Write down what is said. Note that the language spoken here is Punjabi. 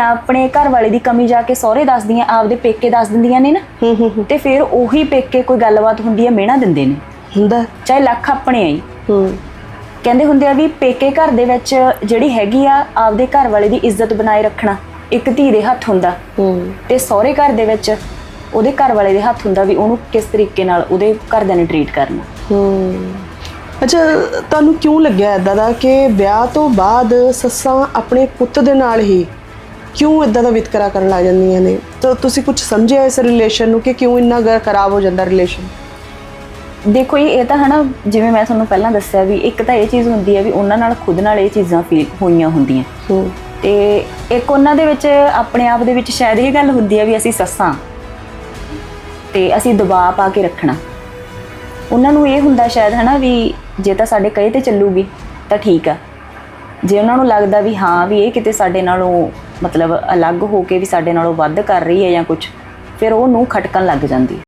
ਧੀਆਂ ਆਪਣੇ ਘਰ ਵਾਲੇ ਦੀ ਕਮੀ ਜਾ ਕੇ ਸਹੁਰੇ ਦੱਸਦੀਆਂ ਆਪਦੇ ਪੇਕੇ ਦੱਸ ਦਿੰਦੀਆਂ ਨੇ ਨਾ। ਹੂੰ ਹੂੰ ਹੂੰ। ਤੇ ਫਿਰ ਉਹੀ ਪੇਕੇ ਕੋਈ ਗੱਲਬਾਤ ਹੁੰਦੀ ਹੈ ਮਿਹਣਾ ਦਿੰਦੇ ਨੇ। ਹੁੰਦਾ। ਚਾਹੇ ਲੱਖ ਆਪਣੇ ਆਈ ਹੂੰ। ਕਹਿੰਦੇ ਹੁੰਦੇ ਆ ਵੀ ਪੇਕੇ ਘਰ ਦੇ ਵਿੱਚ ਜਿਹੜੀ ਹੈਗੀ ਆ ਆਪਦੇ ਘਰ ਵਾਲੇ ਦੀ ਇੱਜ਼ਤ ਬਣਾਏ ਰੱਖਣਾ ਇੱਕ ਧੀ ਦੇ ਹੱਥ ਹੁੰਦਾ। ਹੂੰ। ਤੇ ਸਹੁਰੇ ਘਰ ਦੇ ਵਿੱਚ ਉਹਦੇ ਘਰ ਵਾਲੇ ਦੇ ਹੱਥ ਹੁੰਦਾ ਵੀ ਉਹਨੂੰ ਕਿਸ ਤਰੀਕੇ ਨਾਲ ਉਹਦੇ ਘਰਦਿਆਂ ਨੇ ਟਰੀਟ ਕਰਨਾ। ਹੂੰ। ਅੱਛਾ ਤੁਹਾਨੂੰ ਕਿਉਂ ਲੱਗਿਆ ਇਦਾਂ ਦਾ ਕਿ ਵਿਆਹ ਤੋਂ ਬਾਅਦ ਸੱਸਾਂ ਆਪਣੇ ਪੁੱਤ ਦੇ ਨਾਲ ਹੀ ਕਿਉਂ ਇਦਾਂ ਦਾ ਵਿਤਕਰਾ ਕਰਨ ਲੱਗ ਜਾਂਦੀਆਂ ਨੇ? ਤਾਂ ਤੁਸੀਂ ਕੁਝ ਸਮਝਿਆ ਇਸ ਰਿਲੇਸ਼ਨ ਨੂੰ ਕਿ ਕਿਉਂ ਇੰਨਾ ਗ- ਖਰਾਬ ਹੋ ਜਾਂਦਾ ਰਿਲੇਸ਼ਨ ਦੇਖੋ ਜੀ ਇਹ ਤਾਂ ਹਨਾ ਜਿਵੇਂ ਮੈਂ ਤੁਹਾਨੂੰ ਪਹਿਲਾਂ ਦੱਸਿਆ ਵੀ ਇੱਕ ਤਾਂ ਇਹ ਚੀਜ਼ ਹੁੰਦੀ ਹੈ ਵੀ ਉਹਨਾਂ ਨਾਲ ਖੁਦ ਨਾਲ ਇਹ ਚੀਜ਼ਾਂ ਫੀਲ ਹੋਈਆਂ ਹੁੰਦੀਆਂ। ਤੇ ਇੱਕ ਉਹਨਾਂ ਦੇ ਵਿੱਚ ਆਪਣੇ ਆਪ ਦੇ ਵਿੱਚ ਸ਼ਾਇਦ ਇਹ ਗੱਲ ਹੁੰਦੀ ਹੈ ਵੀ ਅਸੀਂ ਸੱਸਾਂ। ਤੇ ਅਸੀਂ ਦਬਾਅ ਪਾ ਕੇ ਰੱਖਣਾ। ਉਹਨਾਂ ਨੂੰ ਇਹ ਹੁੰਦਾ ਸ਼ਾਇਦ ਹਨਾ ਵੀ ਜੇ ਤਾਂ ਸਾਡੇ ਕਹੇ ਤੇ ਚੱਲੂਗੀ ਤਾਂ ਠੀਕ ਆ। ਜੇ ਉਹਨਾਂ ਨੂੰ ਲੱਗਦਾ ਵੀ ਹਾਂ ਵੀ ਇਹ ਕਿਤੇ ਸਾਡੇ ਨਾਲੋਂ ਮਤਲਬ ਅਲੱਗ ਹੋ ਕੇ ਵੀ ਸਾਡੇ ਨਾਲੋਂ ਵੱਧ ਕਰ ਰਹੀ ਹੈ ਜਾਂ ਕੁਝ ਫਿਰ ਉਹ ਨੂੰ ਖਟਕਣ ਲੱਗ ਜਾਂਦੀ